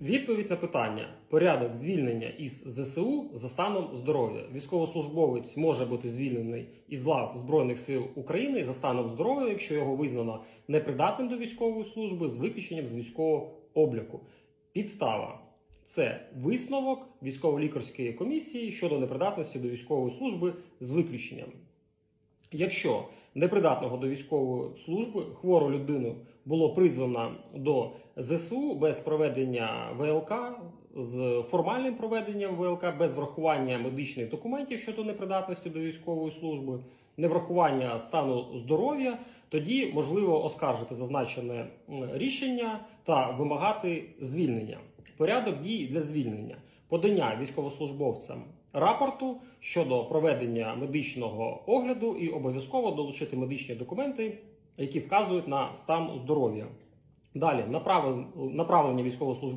Відповідь на питання: порядок звільнення із ЗСУ за станом здоров'я. Військовослужбовець може бути звільнений із лав Збройних сил України за станом здоров'я, якщо його визнано непридатним до військової служби з виключенням з військового обліку. Підстава це висновок військово-лікарської комісії щодо непридатності до військової служби з виключенням. Якщо непридатного до військової служби. Хвору людину було призвано до ЗСУ без проведення ВЛК, з формальним проведенням ВЛК, без врахування медичних документів щодо непридатності до військової служби, неврахування стану здоров'я, тоді можливо оскаржити зазначене рішення та вимагати звільнення. Порядок дій для звільнення подання військовослужбовцям рапорту щодо проведення медичного огляду і обов'язково долучити медичні документи, які вказують на стан здоров'я. Далі направлення військовослужбовців